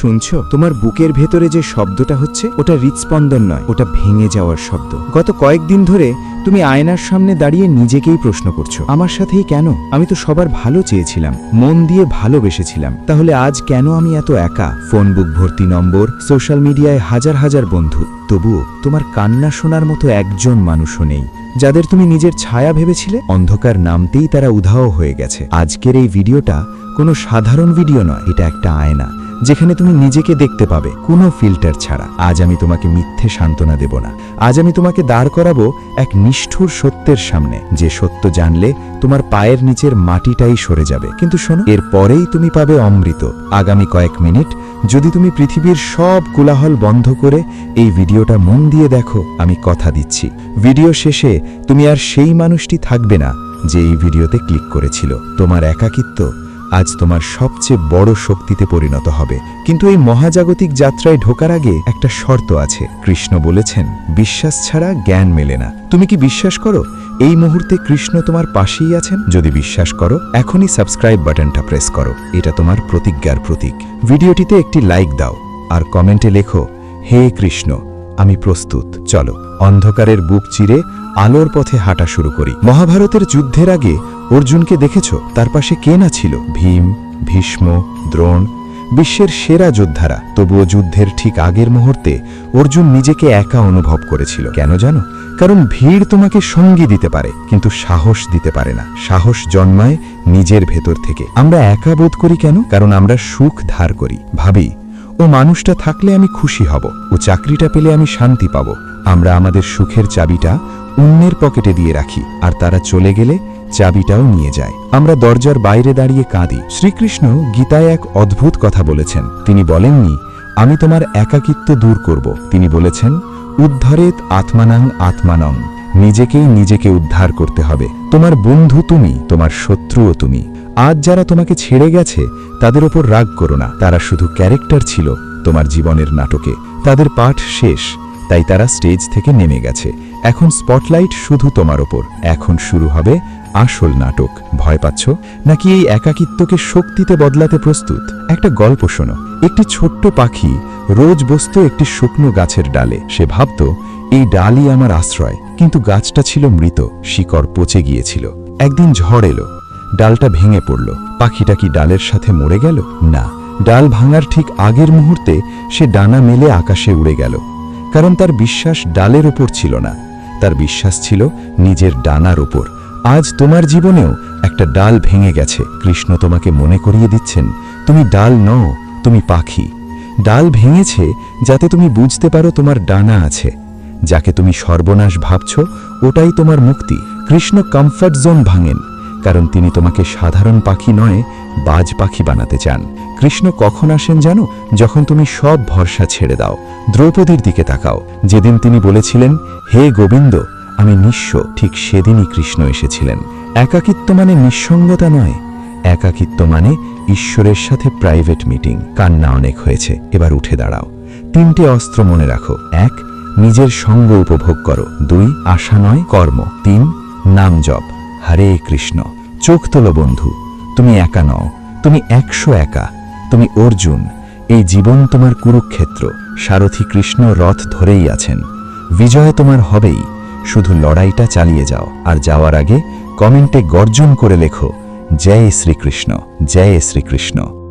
শুনছো? তোমার বুকের ভেতরে যে শব্দটা হচ্ছে, ওটা হৃৎস্পন্দন নয়, ওটা ভেঙে যাওয়ার শব্দ। গত কয়েকদিন ধরে তুমি আয়নার সামনে দাঁড়িয়ে নিজেকেই প্রশ্ন করছ, আমার সাথেই কেন? আমি তো সবার ভালো চেয়েছিলাম, মন দিয়ে ভালোবেসেছিলাম। তাহলে আজ কেন আমি এত একা? ফোন বুক ভর্তি নম্বর, সোশ্যাল মিডিয়ায় হাজার হাজার বন্ধু। তবুও তোমার কান্না শোনার মতো একজন মানুষও নেই। যাদের তুমি নিজের ছায়া ভেবেছিলে, অন্ধকার নামতেই তারা উধাও হয়ে গেছে। আজকের এই ভিডিওটা কোনো সাধারণ ভিডিও নয়, এটা একটা আয়না। যেখানে তুমি নিজেকে দেখতে পাবে, কোনো ফিল্টার ছাড়া। আজ আমি তোমাকে মিথ্যে সান্ত্বনা দেব না। আজ আমি তোমাকে দাঁড় করাবো এক নিষ্ঠুর সত্যের সামনে, যে সত্য জানলে তোমার পায়ের নিচের মাটিটাই সরে যাবে। কিন্তু শোনো, এর পরেই তুমি পাবে অমৃত। আগামী কয়েক মিনিট, যদি তুমি পৃথিবীর সব কোলাহল বন্ধ করে এই ভিডিওটা মন দিয়ে দেখো, আমি কথা দিচ্ছি। ভিডিও শেষে তুমি আর সেই মানুষটি থাকবে না, যে এই ভিডিওতে ক্লিক করেছিল। তোমার একাকিত্ব আজ তোমার সবচেয়ে বড় শক্তিতে পরিণত হবে। কিন্তু এই মহাজাগতিক যাত্রায় ঢোকার আগে একটা শর্ত আছে। কৃষ্ণ বলেছেন, বিশ্বাস ছাড়া জ্ঞান মেলে না। তুমি কি বিশ্বাস করো? এই মুহূর্তে কৃষ্ণ তোমার পাশেই আছেন? যদি বিশ্বাস করো, এখনই সাবস্ক্রাইব বাটনটা প্রেস করো। এটা তোমার প্রতিজ্ঞার প্রতীক। ভিডিওটিতে একটি লাইক দাও আর কমেন্টে লেখো, হে কৃষ্ণ, আমি প্রস্তুত। চলো, অন্ধকারের বুক চিরে আলোর পথে হাঁটা শুরু করি। মহাভারতের যুদ্ধের আগে অর্জুনকে দেখেছ? তার পাশে কে না ছিল? ভীম, ভীষ্ম, দ্রোণ, বিশ্বের সেরা যোদ্ধারা। তবুও যুদ্ধের ঠিক আগের মুহূর্তে অর্জুন নিজেকে একা অনুভব করেছিল। কেন জানো? কারণ ভিড় তোমাকে সঙ্গী দিতে পারে, কিন্তু সাহস দিতে পারে না। সাহস জন্মায় নিজের ভেতর থেকে। আমরা একা বোধ করি কেন? কারণ আমরা সুখ ধার করি। ভাবি, ও মানুষটা থাকলে আমি খুশি হব। ও চাকরিটা পেলে আমি শান্তি পাব। আমরা আমাদের সুখের চাবিটা অন্যের পকেটে দিয়ে রাখি, আর তারা চলে গেলে চাবিটাও নিয়ে যায়। আমরা দরজার বাইরে দাঁড়িয়ে কাঁদি। শ্রীকৃষ্ণ গীতায় এক অদ্ভুত কথা বলেছেন। তিনি বলেননি, আমি তোমার একাকিত্ব দূর করব। তিনি বলেছেন, উদ্ধারেত আত্মানাং আত্মানং। নিজেকেই নিজেকে উদ্ধার করতে হবে। তোমার বন্ধু তুমি, তোমার শত্রুও তুমি। আজ যারা তোমাকে ছেড়ে গেছে, তাদের ওপর রাগ করো না। তারা শুধু ক্যারেক্টার ছিল তোমার জীবনের নাটকে। তাদের পাঠ শেষ। তাই তারা স্টেজ থেকে নেমে গেছে। এখন স্পটলাইট শুধু তোমার ওপর। এখন শুরু হবে আসল নাটক। ভয় পাচ্ছ? নাকি এই একাকিত্বকে শক্তিতে বদলাতে প্রস্তুত? একটা গল্প শোনো। একটি ছোট্ট পাখি রোজ বসত একটি শুকনো গাছের ডালে। সে ভাবত, এই ডালই আমার আশ্রয়। কিন্তু গাছটা ছিল মৃত। শিকড় পচে গিয়েছিল। একদিন ঝড় এলো। ডালটা ভেঙে পড়ল। পাখিটা কি ডালের সাথে মরে গেল? না। ডাল ভাঙার ঠিক আগের মুহূর্তে সে ডানা মেলে আকাশে উড়ে গেল। কারণ তার বিশ্বাস ডালের ওপর ছিল না। তার বিশ্বাস ছিল নিজের ডানার ওপর আজ তোমার জীবনেও একটা ডাল ভেঙে গেছে। কৃষ্ণ তোমাকে মনে করিয়ে দিচ্ছেন, তুমি ডাল নও, তুমি পাখি। ডাল ভেঙেছে যাতে তুমি বুঝতে পারো তোমার ডানা আছে। যাকে তুমি সর্বনাশ ভাবছ, ওটাই তোমার মুক্তি। কৃষ্ণ কমফর্ট জোন ভাঙেন, কারণ তিনি তোমাকে সাধারণ পাখি নয়, বাজ পাখি বানাতে চান। কৃষ্ণ কখন আসেন জানো? যখন তুমি সব ভরসা ছেড়ে দাও। দ্রৌপদীর দিকে তাকাও। যেদিন তিনি বলেছিলেন, হে গোবিন্দ, আমি নিঃস্ব। ঠিক সেদিনই কৃষ্ণ এসেছিলেন। একাকিত্ব মানে নিঃসঙ্গতা নয়। একাকিত্ব মানে ঈশ্বরের সাথে প্রাইভেট মিটিং কান্না অনেক হয়েছে। এবার উঠে দাঁড়াও। তিনটে অস্ত্র মনে রাখো। এক, নিজের সঙ্গ উপভোগ করো। দুই, আশা নয়, কর্ম। তিন, নাম জপ। হরে কৃষ্ণ। চোখ তোলো বন্ধু। তুমি একা নও। তুমি একশো একা। তুমি অর্জুন, এই জীবন তোমার কুরুক্ষেত্র, সারথী কৃষ্ণ রথ ধরেই আছেন। বিজয় তোমার হবেই, শুধু লড়াইটা চালিয়ে যাও। আর যাওয়ার আগে কমেন্টে গর্জন করে লেখো, জয় শ্রীকৃষ্ণ জয় শ্রীকৃষ্ণ।